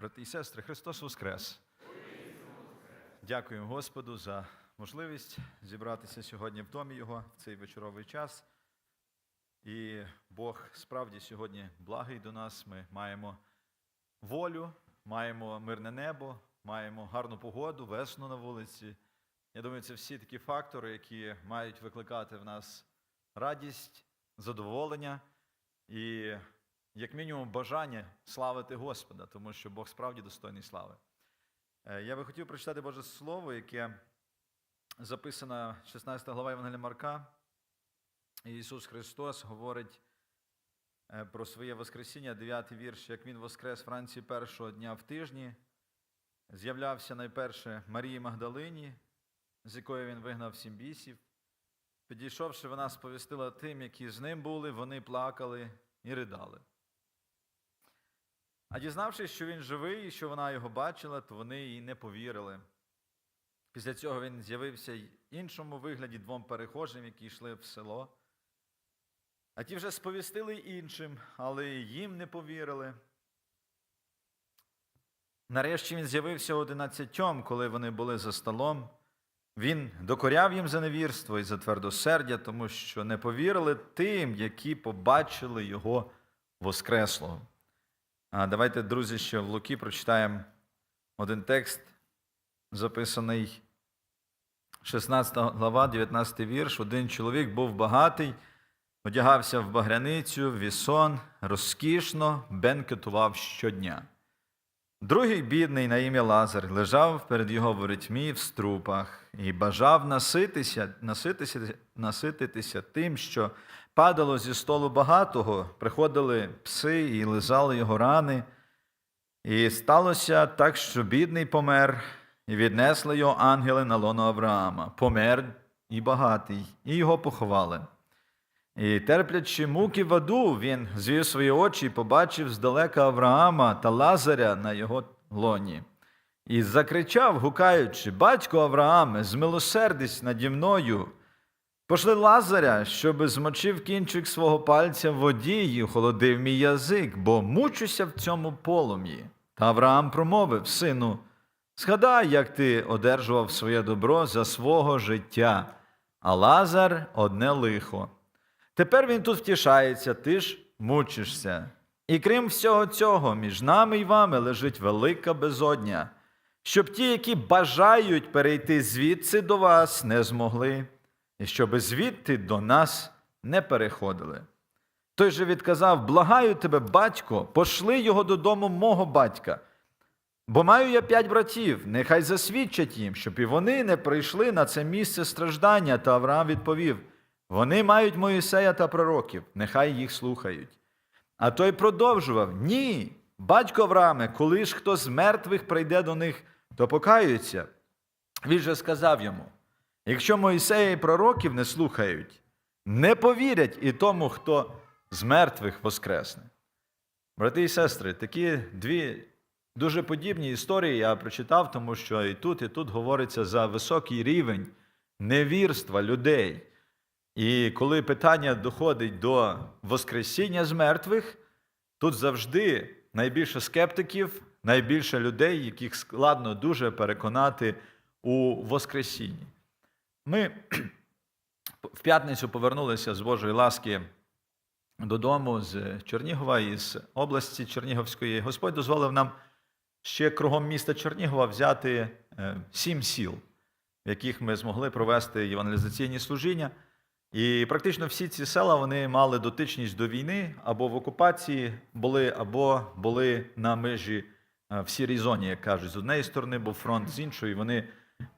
Брати і сестри, Христос Воскрес! Дякуємо Господу за можливість зібратися сьогодні в домі Його в цей вечоровий час. І Бог справді сьогодні благий до нас. Ми маємо волю, маємо мирне небо, маємо гарну погоду, весну на вулиці. Я думаю, це всі такі фактори, які мають викликати в нас радість, задоволення і, як мінімум, бажання славити Господа, тому що Бог справді достойний слави. Е, Я би хотів прочитати Боже Слово, яке записано 16 глава Євангелія Марка. Ісус Христос говорить е, про своє Воскресіння, 9 вірш, як Він воскрес вранці першого дня в тижні, з'являвся найперше Марії Магдалині, з якої він вигнав сім бісів. Підійшовши, вона сповістила тим, які з ним були, вони плакали і ридали. А дізнавшись, що він живий і що вона його бачила, то вони їй не повірили. Після цього він з'явився й іншому вигляді двом перехожим, які йшли в село. А ті вже сповістили іншим, але їм не повірили. Нарешті він з'явився одинадцятьом, коли вони були за столом. Він докоряв їм за невірство і за твердосердя, тому що не повірили тим, які побачили його Воскреслого. Давайте, друзі, ще в Луки прочитаємо один текст, записаний 16 глава, 19 вірш. Один чоловік був багатий, одягався в багряницю, в вісон, розкішно бенкетував щодня. Другий бідний на ім'я Лазар лежав перед його воротьмі в струпах і бажав наситися, наситися, насититися тим, що падало зі столу багатого, приходили пси і лизали його рани. І сталося так, що бідний помер, і віднесли його ангели на лоно Авраама. Помер і багатий, і його поховали. І терплячи муки в аду, він звів свої очі і побачив здалека Авраама та Лазаря на його лоні. І закричав, гукаючи: Батько Аврааме, змилосердись наді мною. Пошли Лазаря, щоби змочив кінчик свого пальця в воді і охолодив мій язик, бо мучуся в цьому полум'ї. Та Авраам промовив, сину, згадай, як ти одержував своє добро за свого життя, а Лазар одне лихо. Тепер він тут втішається, ти ж мучишся. І крім всього цього, між нами і вами лежить велика безодня, щоб ті, які бажають перейти звідси до вас, не змогли, і щоб звідти до нас не переходили. Той же відказав: Благаю тебе, батько, пошли його додому мого батька. Бо маю я п'ять братів, нехай засвідчать їм, щоб і вони не прийшли на це місце страждання. Та Авраам відповів: вони мають Моїсея та пророків, нехай їх слухають. А той продовжував: Ні, батько Аврааме, коли ж хто з мертвих прийде до них, то покаються. Він же сказав йому: якщо Моїсея і пророків не слухають, не повірять і тому, хто з мертвих воскресне. Брати і сестри, такі дві дуже подібні історії я прочитав, тому що і тут, і тут говориться за високий рівень невірства людей. І коли питання доходить до Воскресіння з мертвих, тут завжди найбільше скептиків, найбільше людей, яких складно дуже переконати у Воскресінні. Ми в п'ятницю повернулися з Божої ласки додому з Чернігова із області Чернігівської. Господь дозволив нам ще кругом міста Чернігова взяти е, сім сіл, в яких ми змогли провести євангелізаційні служіння. І практично всі ці села вони мали дотичність до війни, або в окупації були, або були на межі е, в сірій зоні, як кажуть. З однієї сторони був фронт, з іншої вони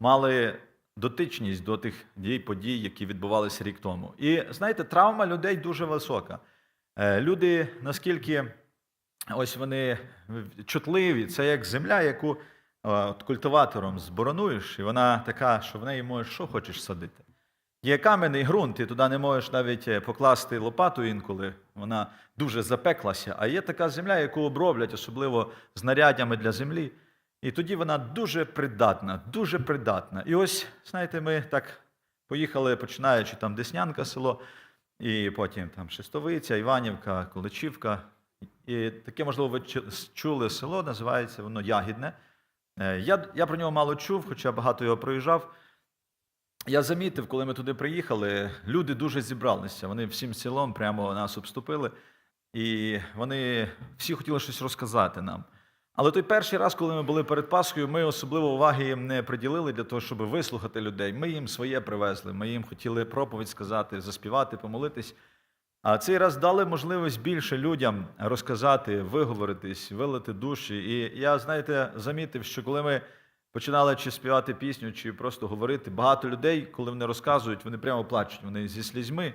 мали дотичність до тих дій, подій, які відбувалися рік тому. І знаєте, травма людей дуже висока. Е, Люди наскільки ось вони чутливі, це як земля, яку е, от культиватором зборонуєш, і вона така, що в неї можеш що хочеш садити. Є кам'яний ґрунт, ти туди не можеш навіть е, покласти лопату інколи, вона дуже запеклася. А є така земля, яку оброблять, особливо знаряддями для землі. І тоді вона дуже придатна, дуже придатна. І ось, знаєте, ми так поїхали, починаючи там Деснянка село, і потім там Шестовиця, Іванівка, Количівка, І таке, можливо, ви чу- чули село, називається воно Ягідне. Е, Я, я про нього мало чув, хоча багато його проїжджав. Я замітив, коли ми туди приїхали, люди дуже зібралися. Вони всім селом прямо нас обступили, і вони всі хотіли щось розказати нам. Але той перший раз, коли ми були перед Пасхою, ми особливо уваги їм не приділили для того, щоб вислухати людей. Ми їм своє привезли. Ми їм хотіли проповідь сказати, заспівати, помолитись. А цей раз дали можливість більше людям розказати, виговоритись, вилити душі. І я, знаєте, замітив, що коли ми починали чи співати пісню, чи просто говорити, багато людей, коли вони розказують, вони прямо плачуть. Вони зі слізьми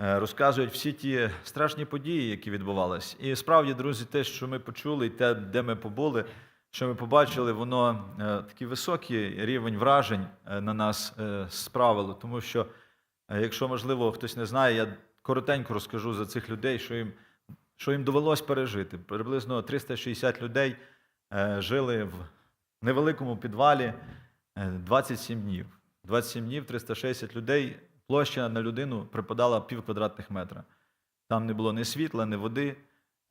розказують всі ті страшні події, які відбувалися. І справді, друзі, те, що ми почули, і те, де ми побули, що ми побачили, воно е, такий високий рівень вражень е, на нас е, справило. Тому що, е, якщо можливо хтось не знає, я коротенько розкажу за цих людей, що їм, що їм довелось пережити. Приблизно 360 людей е, жили в невеликому підвалі е, 27 днів. 27 днів, 360 людей. Площа на людину припадала пів квадратних метра. Там не було ні світла, ні води.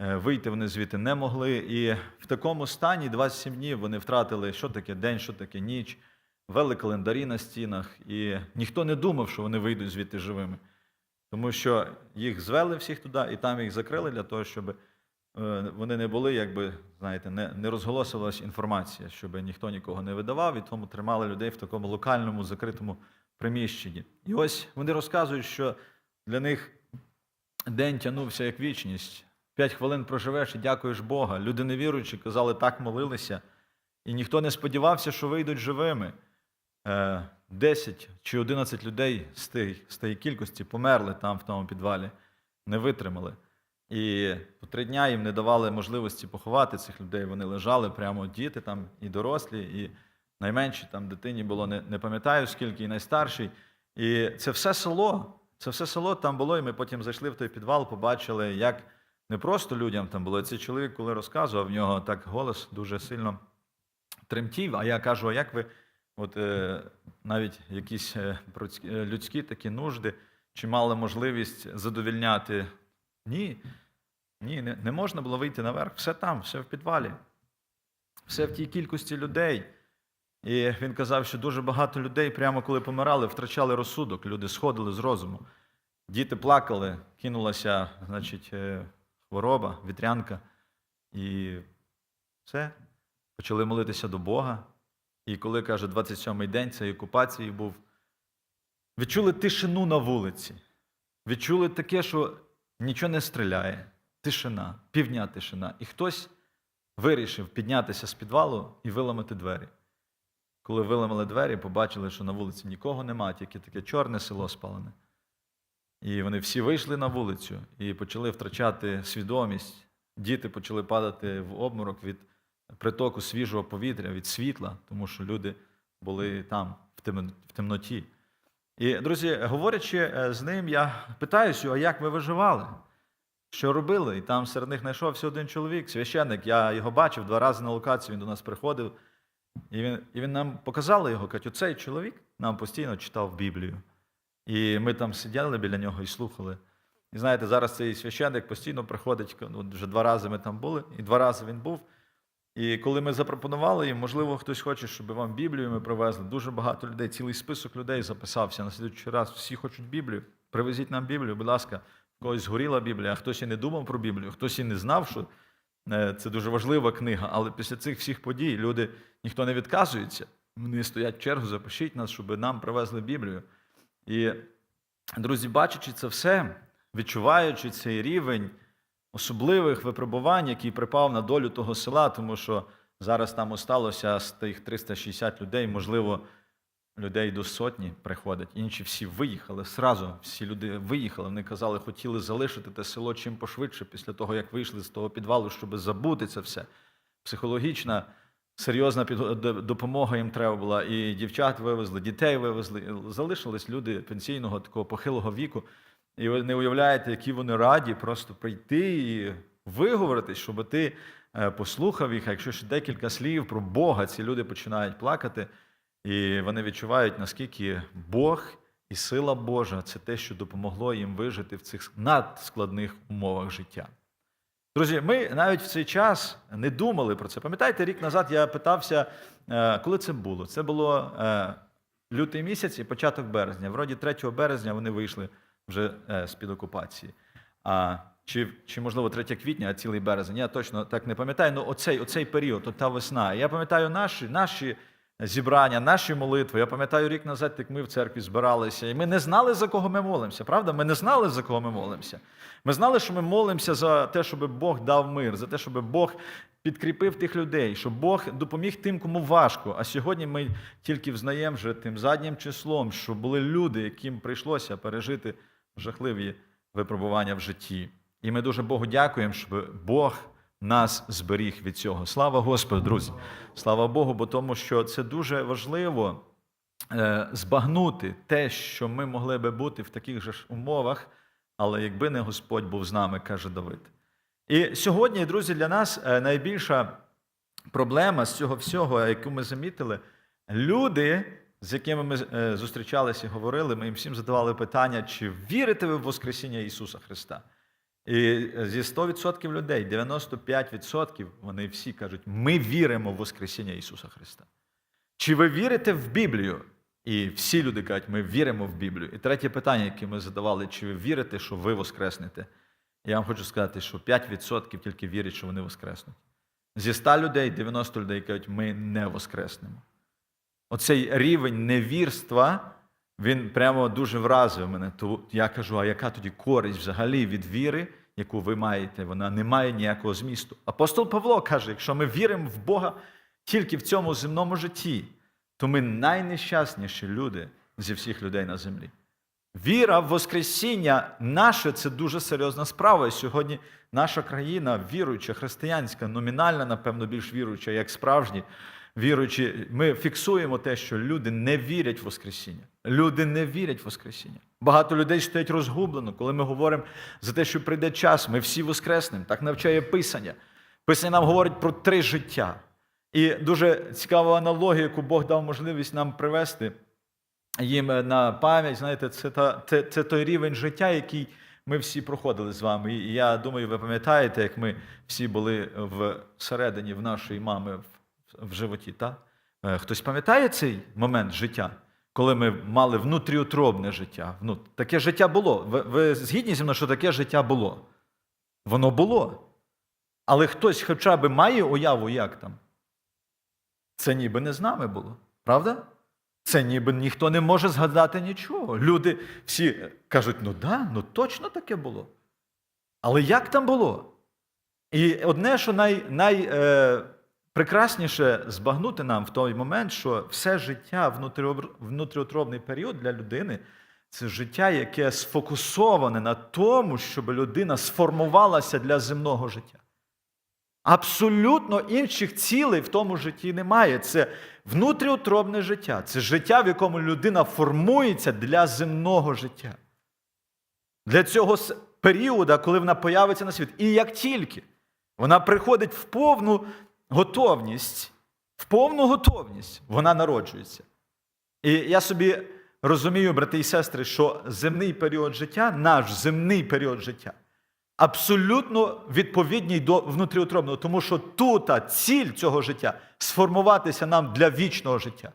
е, Вийти вони звідти не могли. І в такому стані 27 днів вони втратили, що таке день, що таке ніч, вели календарі на стінах, і ніхто не думав, що вони вийдуть звідти живими. Тому що їх звели всіх туди, і там їх закрили для того, щоб е, вони не були, якби, знаєте, не, не розголосилась інформація, щоб ніхто нікого не видавав, і тому тримали людей в такому локальному закритому приміщенні. І ось вони розказують, що для них день тягнувся як вічність. П'ять хвилин проживеш і дякуєш Бога. Люди невіруючі казали, так молилися, і ніхто не сподівався, що вийдуть живими. Е, 10 чи 11 людей з тієї, з кількості померли там в тому підвалі, не витримали. І по три дня їм не давали можливості поховати цих людей. Вони лежали прямо діти там і дорослі, і найменші там дитині було не, не пам'ятаю скільки, і найстарший. І це все село. Це все село там було, і ми потім зайшли в той підвал, побачили, як не просто людям там було. Цей чоловік, коли розказував, в нього так голос дуже сильно тремтів. А я кажу: а як ви от е, навіть якісь е, е, людські такі нужди, чи мали можливість задовільняти? Ні. Ні, не, не можна було вийти наверх. Все там, все в підвалі. Все в тій кількості людей. І він казав, що дуже багато людей, прямо коли помирали, втрачали розсудок. Люди сходили з розуму. Діти плакали, кинулася, значить, е, хвороба, вітрянка. І все. Почали молитися до Бога. І коли каже, 27-й день цієї окупації був, відчули тишину на вулиці. Відчули таке, що нічого не стріляє. Тишина, півдня тишина. І хтось вирішив піднятися з підвалу і виламати двері. Коли виламали двері, побачили, що на вулиці нікого нема, тільки таке чорне село спалене. І вони всі вийшли на вулицю і почали втрачати свідомість. Діти почали падати в обморок від притоку свіжого повітря, від світла, тому що люди були там, в темноті. І, друзі, говорячи е, з ним, я питаюся, а як ви виживали? Що робили? І там серед них знайшовся один чоловік, священник. Я його бачив два рази на локацію, він до нас приходив. І він, і він нам показав його, каже, оцей чоловік нам постійно читав Біблію. І ми там сиділи біля нього і слухали. І знаєте, зараз цей священник постійно приходить, ну, вже два рази ми там були, і два рази він був. І коли ми запропонували їм, можливо, хтось хоче, щоб вам Біблію ми привезли. Дуже багато людей, цілий список людей записався. На слідчий раз всі хочуть Біблію. Привезіть нам Біблію, будь ласка, когось згоріла Біблія, а хтось і не думав про Біблію, хтось і не знав, що це дуже важлива книга. Але після цих всіх подій люди ніхто не відказується. Вони стоять в чергу, запишіть нас, щоб нам привезли Біблію. І, друзі, бачачи це все, відчуваючи цей рівень особливих випробувань, який припав на долю того села, тому що зараз там осталося з тих 360 людей, можливо, людей до сотні приходять. Інші всі виїхали. Сразу всі люди виїхали. Вони казали, хотіли залишити те село чим пошвидше після того, як вийшли з того підвалу, щоб забути це все. Психологічна, серйозна допомога їм треба була. І дівчат вивезли, дітей вивезли. Залишились люди пенсійного такого похилого віку. І ви не уявляєте, які вони раді просто прийти і виговоритись, щоб ти е, послухав їх. А якщо ще декілька слів про Бога, ці люди починають плакати, і вони відчувають, наскільки Бог і сила Божа це те, що допомогло їм вижити в цих надскладних умовах життя. Друзі, ми навіть в цей час не думали про це. Пам'ятаєте, рік назад я питався, е, коли це було? Це було е, лютий місяць і початок березня. Вроді 3 березня вони вийшли вже е, з-під окупації. А, чи, чи, можливо, 3 квітня, а цілий березень. Я точно так не пам'ятаю. Ну, оцей, оцей період, от та весна. Я пам'ятаю наші, наші зібрання, наші молитви. Я пам'ятаю рік назад, як ми в церкві збиралися, і ми не знали, за кого ми молимося. Правда? Ми не знали, за кого ми молимося. Ми знали, що ми молимося за те, щоб Бог дав мир, за те, щоб Бог підкріпив тих людей, щоб Бог допоміг тим, кому важко. А сьогодні ми тільки взнаємо вже тим заднім числом, що були люди, яким прийшлося пережити жахливі випробування в житті. І ми дуже Богу дякуємо, щоб Бог нас зберіг від цього. Слава Господу, друзі! Слава Богу, бо тому що це дуже важливо е, збагнути те, що ми могли би бути в таких же ж умовах, але якби не Господь був з нами, каже Давид. І сьогодні, друзі, для нас е, найбільша проблема з цього всього, яку ми замітили, люди, з якими ми е, зустрічалися і говорили, ми їм всім задавали питання, чи вірите ви в Воскресіння Ісуса Христа? І зі 100% людей, 95% вони всі кажуть, ми віримо в Воскресіння Ісуса Христа. Чи ви вірите в Біблію? І всі люди кажуть, ми віримо в Біблію. І третє питання, яке ми задавали, чи ви вірите, що ви воскреснете? Я вам хочу сказати, що 5% тільки вірять, що вони воскреснуть. Зі 100 людей 90 людей кажуть, ми не воскреснемо. Оцей рівень невірства, він прямо дуже вразив мене. То я кажу, а яка тоді користь взагалі від віри, яку ви маєте? Вона не має ніякого змісту. Апостол Павло каже, якщо ми віримо в Бога тільки в цьому земному житті, то ми найнещасніші люди зі всіх людей на землі. Віра в Воскресіння наше це дуже серйозна справа. І сьогодні наша країна, віруюча, християнська, номінальна, напевно, більш віруюча, як справжні, віруючі, ми фіксуємо те, що люди не вірять в Воскресіння. Люди не вірять в Воскресіння. Багато людей стоять розгублено, коли ми говоримо за те, що прийде час, ми всі воскреснемо. Так навчає Писання. Писання нам говорить про три життя. І дуже цікава аналогія, яку Бог дав можливість нам привести їм на пам'ять. Знаєте, це, та, це, це той рівень життя, який ми всі проходили з вами. І я думаю, ви пам'ятаєте, як ми всі були всередині в нашої мами в, в животі. Та? Е, Хтось пам'ятає цей момент життя, коли ми мали внутріутробне життя? Ну, таке життя було. Ви, ви згідні зі мною, що таке життя було? Воно було. Але хтось хоча б має уяву, як там? Це ніби не з нами було, правда? Це ніби ніхто не може згадати нічого. Люди всі кажуть, ну да, ну точно таке було. Але як там було? І одне, що най, най, е, прекрасніше збагнути нам в той момент, що все життя внутріутробний період для людини це життя, яке сфокусоване на тому, щоб людина сформувалася для земного життя. Абсолютно інших цілей в тому житті немає. Це внутріутробне життя, це життя, в якому людина формується для земного життя. Для цього періоду, коли вона появиться на світ. І як тільки вона приходить в повну готовність, в повну готовність, вона народжується. І я собі розумію, брати і сестри, що земний період життя, наш земний період життя, абсолютно відповідній до внутріутробного, тому що тут ціль цього життя сформуватися нам для вічного життя.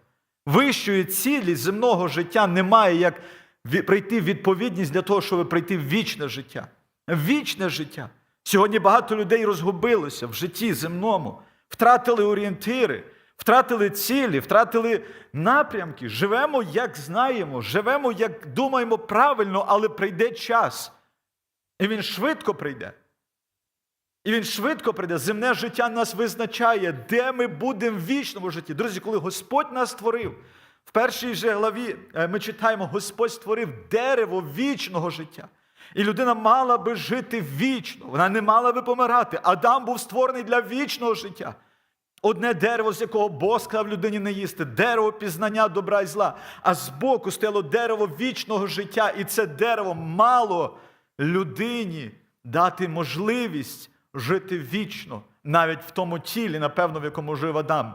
Вищої цілі земного життя немає, як прийти в відповідність для того, щоб прийти в вічне життя. Вічне життя. Сьогодні багато людей розгубилося в житті земному, втратили орієнтири, втратили цілі, втратили напрямки. Живемо, як знаємо, живемо, як думаємо правильно, але прийде час. І він швидко прийде. І він швидко прийде. Земне життя нас визначає, де ми будемо в вічному житті. Друзі, коли Господь нас створив, в першій же главі е, ми читаємо, Господь створив дерево вічного життя. І людина мала би жити вічно, вона не мала би помирати. Адам був створений для вічного життя. Одне дерево, з якого Бог сказав людині не їсти, дерево пізнання добра і зла. А збоку стояло дерево вічного життя, і це дерево мало людині дати можливість жити вічно, навіть в тому тілі, напевно, в якому жив Адам.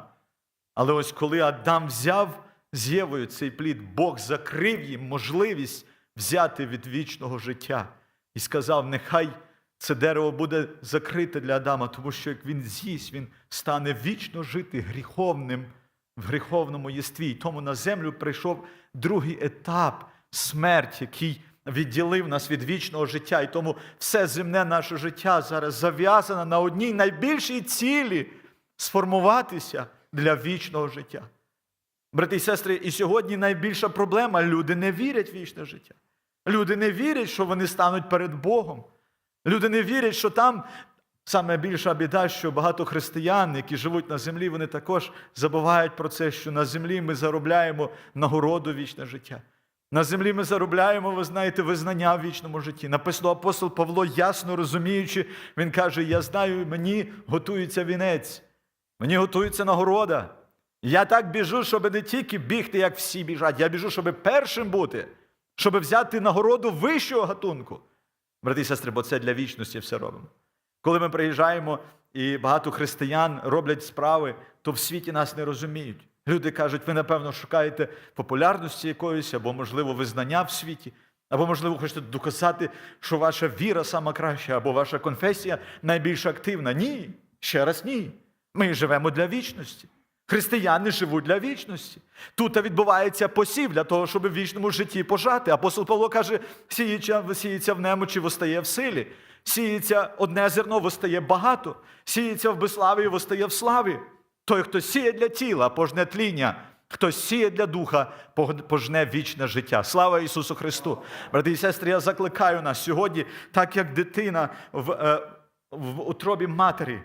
Але ось коли Адам взяв з Євою цей плід, Бог закрив їм можливість взяти від вічного життя і сказав: нехай це дерево буде закрите для Адама, тому що як він з'їсть, він стане вічно жити гріховним в гріховному єстві. І тому на землю прийшов другий етап смерть, який відділив нас від вічного життя. І тому все земне наше життя зараз зав'язане на одній найбільшій цілі сформуватися для вічного життя. Брати і сестри, і сьогодні найбільша проблема люди не вірять в вічне життя. Люди не вірять, що вони стануть перед Богом. Люди не вірять, що там саме більша біда, що багато християн, які живуть на землі, вони також забувають про це, що на землі ми заробляємо нагороду вічне життя. На землі ми заробляємо, ви знаєте, визнання в вічному житті. Написано апостол Павло, ясно розуміючи, він каже: Я знаю, мені готується вінець, мені готується нагорода. Я так біжу, щоб не тільки бігти, як всі біжать, я біжу, щоб першим бути, щоб взяти нагороду вищого гатунку. Брати і сестри, бо це для вічності все робимо. Коли ми приїжджаємо і багато християн роблять справи, то в світі нас не розуміють. Люди кажуть, ви, напевно, шукаєте популярності якоїсь, або, можливо, визнання в світі, або, можливо, хочете доказати, що ваша віра сама краща, або ваша конфесія найбільш активна. Ні, ще раз ні. Ми живемо для вічності. Християни живуть для вічності. Тут відбувається посів для того, щоб в вічному житті пожати. Апостол Павло каже: сіється, сіється в немочі, востає в силі. Сіється одне зерно, востає багато. Сіється в безславі, востає в славі. Той, хто сіє для тіла, пожне тління. Хто сіє для духа, пожне вічне життя. Слава Ісусу Христу! Брати і сестри, я закликаю нас сьогодні, так як дитина в, е, в утробі матері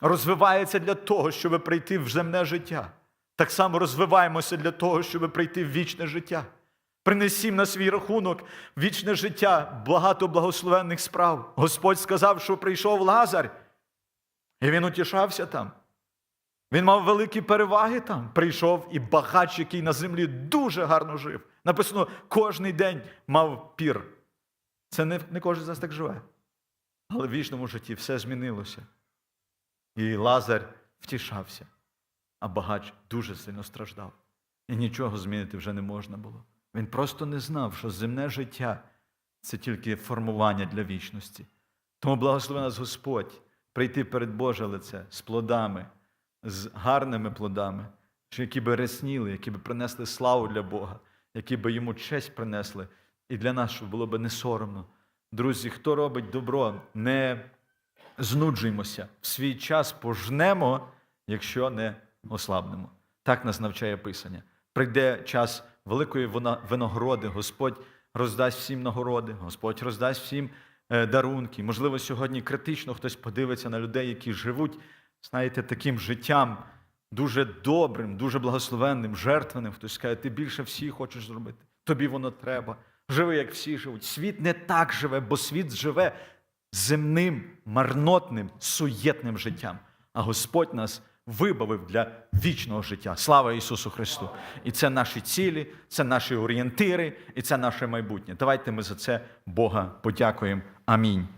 розвивається для того, щоб прийти в земне життя. Так само розвиваємося для того, щоб прийти в вічне життя. Принесім на свій рахунок вічне життя, багато благословенних справ. Господь сказав, що прийшов Лазар, і він утішався там. Він мав великі переваги там. Прийшов і багач, який на землі дуже гарно жив. Написано, кожний день мав пір. Це не, не кожен з нас так живе. Але в вічному житті все змінилося. І Лазар втішався, а багач дуже сильно страждав. І нічого змінити вже не можна було. Він просто не знав, що земне життя це тільки формування для вічності. Тому благослови нас Господь прийти перед Боже лице з плодами, з гарними плодами, які би ресніли, які би принесли славу для Бога, які би йому честь принесли, і для нас, щоб було би не соромно. Друзі, хто робить добро, не знуджуємося, в свій час пожнемо, якщо не ослабнемо. Так нас навчає Писання. Прийде час великої виногороди, Господь роздасть всім нагороди, Господь роздасть всім е, дарунки. Можливо, сьогодні критично хтось подивиться на людей, які живуть, знаєте, таким життям дуже добрим, дуже благословенним, жертвеним. Хтось скаже, ти більше всіх хочеш зробити. Тобі воно треба. Живи, як всі живуть. Світ не так живе, бо світ живе земним, марнотним, суєтним життям. А Господь нас вибавив для вічного життя. Слава Ісусу Христу! І це наші цілі, це наші орієнтири, і це наше майбутнє. Давайте ми за це Бога подякуємо. Амінь.